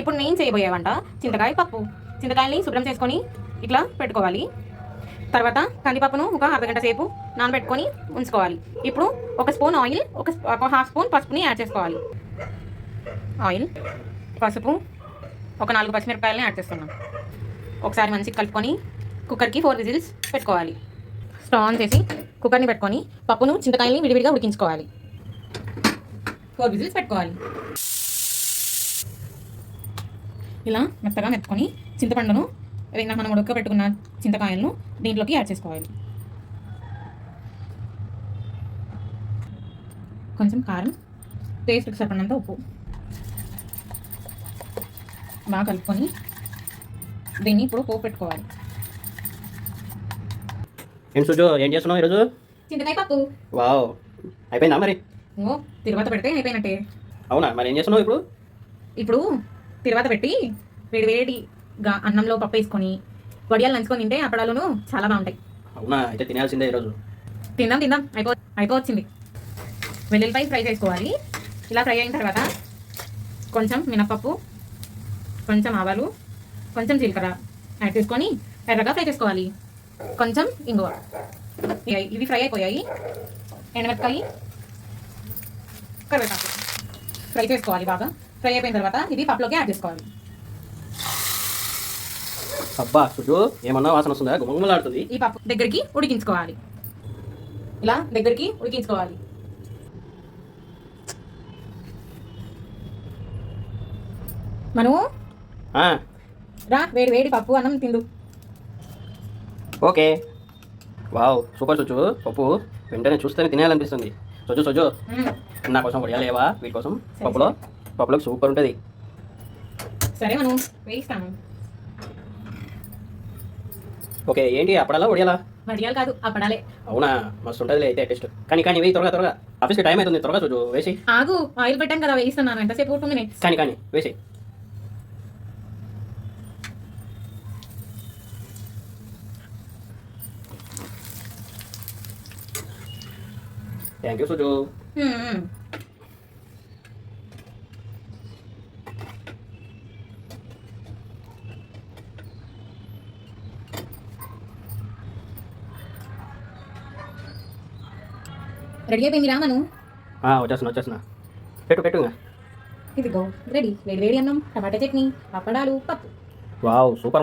ఇప్పుడు నేను చేయబోయే వంట చింతకాయ పప్పు. చింతకాయల్ని శుభ్రం చేసుకొని ఇట్లా పెట్టుకోవాలి. తర్వాత కందిపప్పును ఒక అర్ధగంట సేపు నానబెట్టుకొని ఉంచుకోవాలి. ఇప్పుడు ఒక స్పూన్ ఆయిల్ ఒక హాఫ్ స్పూన్ పసుపుని యాడ్ చేసుకోవాలి. ఆయిల్ పసుపు ఒక నాలుగు పచ్చిమిరపకాయలని యాడ్ చేస్తున్నాం. ఒకసారి మంచిగా కలుపుకొని కుక్కర్కి ఫోర్ విజిల్స్ పెట్టుకోవాలి. స్టవ్ ఆన్ చేసి కుక్కర్ని పెట్టుకొని పప్పును చింతకాయని విడివిడిగా ఉడికించుకోవాలి. ఫోర్ విజిల్స్ పెట్టుకోవాలి. ఇలా మెత్తగా మెత్తుకొని చింతపండును ఇందాక మనం ఉడకబెట్టుకున్న చింతకాయలను దీంట్లోకి యాడ్ చేసుకోవాలి. కొంచెం కారం టేస్ట్కి సరిపడినంత ఉప్పు. బాగా కలుపుకొని దీన్ని ఇప్పుడు పోపు పెట్టుకోవాలి. ఏం సుజు ఏం చేస్తున్నావు ఈరోజు? చింతకాయ పప్పు. వావ్. అయిపోయిందా మరి? ఓ తిరువాత పెడితే అయిపోయినట్టే. అవునా? మరి ఏం చేస్తున్నావు ఇప్పుడు? ఇప్పుడు తిరువాత పెట్టి వేడి వేడిగా అన్నంలో పప్పు వేసుకొని వడియాలు నంచుకొని తింటే అప్పడాలను చాలా బాగుంటాయి. అవునా? అయితే తినాల్సిందే ఈరోజు. తిందాం తిందాం. అయిపో అయిపోవచ్చింది. వెల్లుల్లిపాయ ఫ్రై చేసుకోవాలి. ఇలా ఫ్రై అయిన తర్వాత కొంచెం మినపప్పు కొంచెం ఆవాలు కొంచెం జీలకర్ర యాడ్ చేసుకొని ఎర్రగా ఫ్రై చేసుకోవాలి. కొంచెం ఇంగువ. ఇవి- ఇవి ఫ్రై అయిపోయాయి. ఎండమిరపకాయ కరివేపాకు. ఫ్రై చేసుకోవాలి బాగా. ఫ్రై అయిపోయిన తర్వాత ఇది పప్పులోకి యాడ్ చేసుకోవాలి. అబ్బా సుజు ఏమన్నా వాసన వస్తుందా? గుమ్మగుమ్మలాడుతుంది ఈ పప్పు దగ్గరికి ఉడికించుకోవాలి. ఇలా దగ్గరికి ఉడికించుకోవాలి. మనము ఆ, రా వేడి వేడి పప్పు అన్నం తిందు. ఓకే. వావ్ సూపర్ సుజు పప్పు వెంటనే చూస్తేనే తినేయాలనిపిస్తుంది. సుజు సుజు మ్మ్. నా కోసం వడియాలేవా వీటి కోసం పప్పులో? పప్పులోకి సూపర్ ఉంటుంది. సరే మనం వేయిస్తాను. ఓకే ఏంటి అప్పుడలా వడియాలా? వడియాలు కాదు అప్పడాలే. అవునా మస్తు ఉంటుంది అయితే టేస్ట్. కానీ కానీ వేయి త్వరగా త్వరగా. ఆఫీస్కి టైం అవుతుంది త్వరగా సుజు వేసి ఆగు ఆయిల్ పెట్టాను కదా వేయిస్తున్నాను ఎంతసేపు టూ మినిట్స్ కానీ కానీ వేసి థ్యాంక్ యూ సుజు. రెడీ అయిపోయింది రా మనం. ఆ, వచ్చేస్తున్నా వచ్చేస్తున్నా. పెట్టు పెట్టు ఇదిగో రెడీ వేడి వేడి అన్నం టమాటా చట్నీ అప్పడాలు పప్పు. Wow super